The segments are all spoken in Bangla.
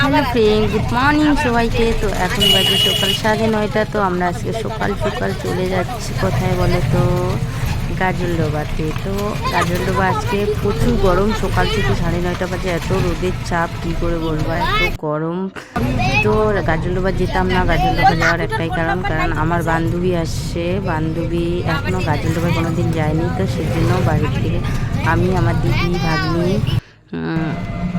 হ্যালো ফ্রেন্ড, গুড মর্নিং সবাইকে। তো এখন বাজে সকাল সাড়ে নয়টা, তো আমরা আজকে সকাল সকাল চলে যাচ্ছি। কোথায় বলে তো? গাজলডোবাতে তো গাজলডোবা আজকে প্রচুর গরম। সকাল থেকে সাড়ে নয়টা বাজে। এত রোদের চাপ, কী করে বলব? এত গরম। তো গাজলডোবা যেতাম না। গাজলডোবা যাওয়ার একটাই কারণ কারণ আমার বান্ধবী আসছে। বান্ধবী এখনও গাজলডোবা কোনো দিন যায়নি। তো সেজন্য বাড়ি থেকে আমি, আমার দিদি, ভাগ্নি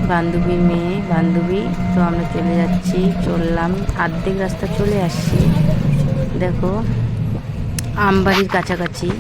বান্ধবীর মেয়ে, বান্ধবী। তো আমরা চলে যাচ্ছি, চললাম। আর্ধেক রাস্তা চলে আসছি। দেখো, আমবাড়ির কাছাকাছি।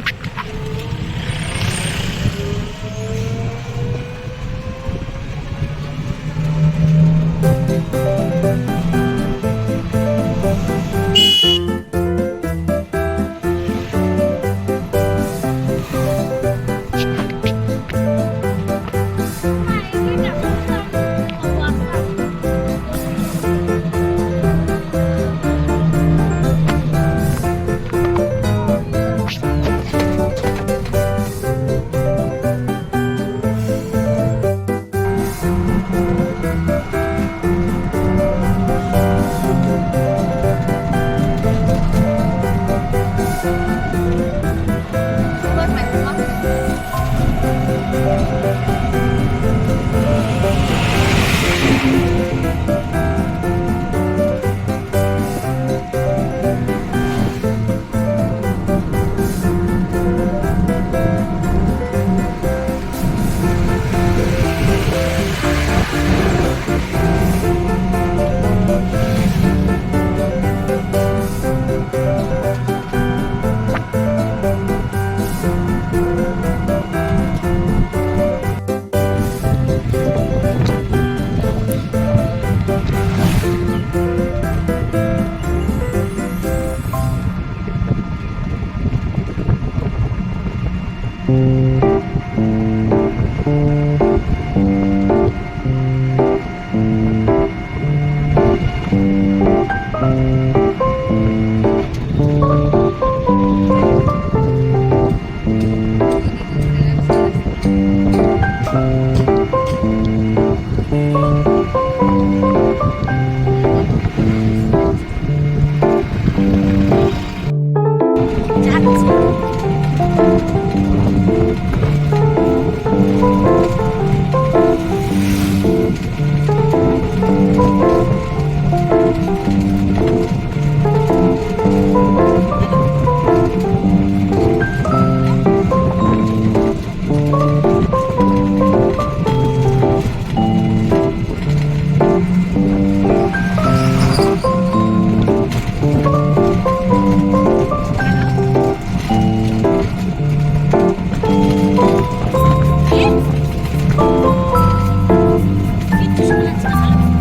তো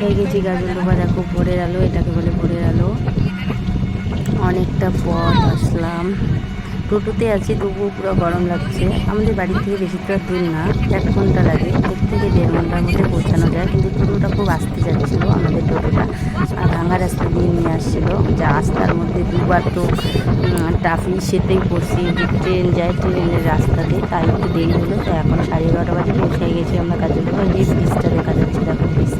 পৌঁছাই গেছি গাজলডোবা দেখো ভোরের আলো, এটাকে বলে ভোরের আলো। অনেকটা পথ আসলাম। টোটোতে আছি, তবুও পুরো গরম লাগছে। আমাদের বাড়ি থেকে বেশিটা দূর না এক ঘণ্টা লাগে। এক থেকে দেড় ঘণ্টার মধ্যে পৌঁছানো যায়, কিন্তু টোটোটা খুব আসতে যাচ্ছিল আমাদের টোটোটা। আর ভাঙা রাস্তা দিয়ে নিয়ে আসছিল। যা রাস্তার মধ্যে দুবার তো ট্রাফিক সেতেই পড়ছি। ট্রেন যায় ট্রেনের রাস্তাতে, তাই একটু দেরি হলো। তো এখন সাড়ে এগারোটা বাজে পৌঁছে গেছি আমরা কাজে যে ব্রিজটা দেখা যাচ্ছে, দেখো ব্রিজটা তো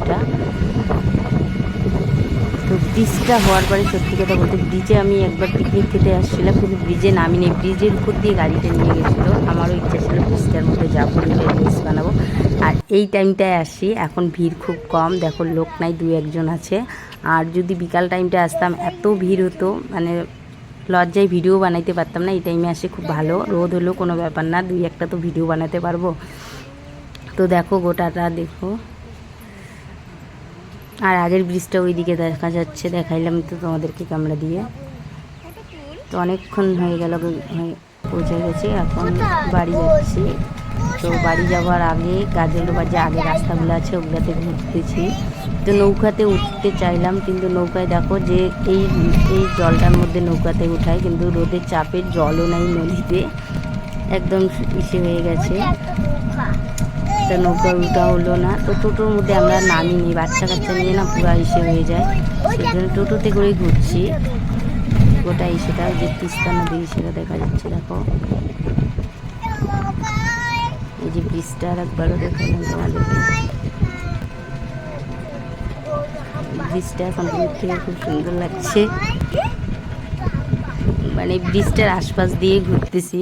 ব্রিজটা হওয়ার পরে সত্যি কথা বলতে ব্রিজে আমি একবার পিকনিক খেতে আসছিলাম, কিন্তু ব্রিজে নামিনি। ব্রিজের উপর দিয়ে গাড়িটা নিয়ে গেছিল। আমারও ইচ্ছা ছিল ব্রিজটার মধ্যে যাব, নিজের রিলস বানাবো। আর এই টাইমটায় আসি। এখন ভিড় খুব কম। দেখো, লোক নাই, দু একজন আছে। আর যদি বিকাল টাইমটা আসতাম, এত ভিড় হতো। মানে লজ্জায় ভিডিও বানাইতে পারতাম না। এই টাইমে আসে খুব ভালো। রোদ হলেও কোনো ব্যাপার না। দুই একটা তো ভিডিও বানাতে পারব। তো দেখো, গোটাটা দেখো। আর আগের ব্রিজটা ওইদিকে দেখা যাচ্ছে, দেখাইলাম তো তোমাদেরকে ক্যামেরা দিয়ে। তো অনেকক্ষণ হয়ে গেল পৌঁছে গেছি, এখন বাড়ি যাচ্ছি। তো বাড়ি যাওয়ার আগে গাজলডোবার যে আগে রাস্তাগুলো আছে, ওগুলোতে ঘুরতেছি। তো নৌকাতে উঠতে চাইলাম, কিন্তু নৌকায় দেখো যে এই এই জলটার মধ্যে নৌকাতে উঠায়, কিন্তু রোদের চাপের জলও নাই নদীতে। একদম ইসে হয়ে গেছে। তো নৌকা উল্টা হলো না। তো টোটোর মধ্যে আমরা নামিনি বাচ্চা কাচ্চা নিয়ে না পুরো ইসে হয়ে যায়। সেই জন্য টোটোতে করেই ঘুরছি। গোটা ইসেটা যে তিস্তা নদী, সেটা দেখা যাচ্ছে, দেখো। এই যে ব্রিজটা আর একবারও দেখালাম তোমাদেরকে ব্রিজটা এখন দূর থেকে খুব সুন্দর লাগছে। মানে ব্রিজটার আশপাশ দিয়ে ঘুরতেছি।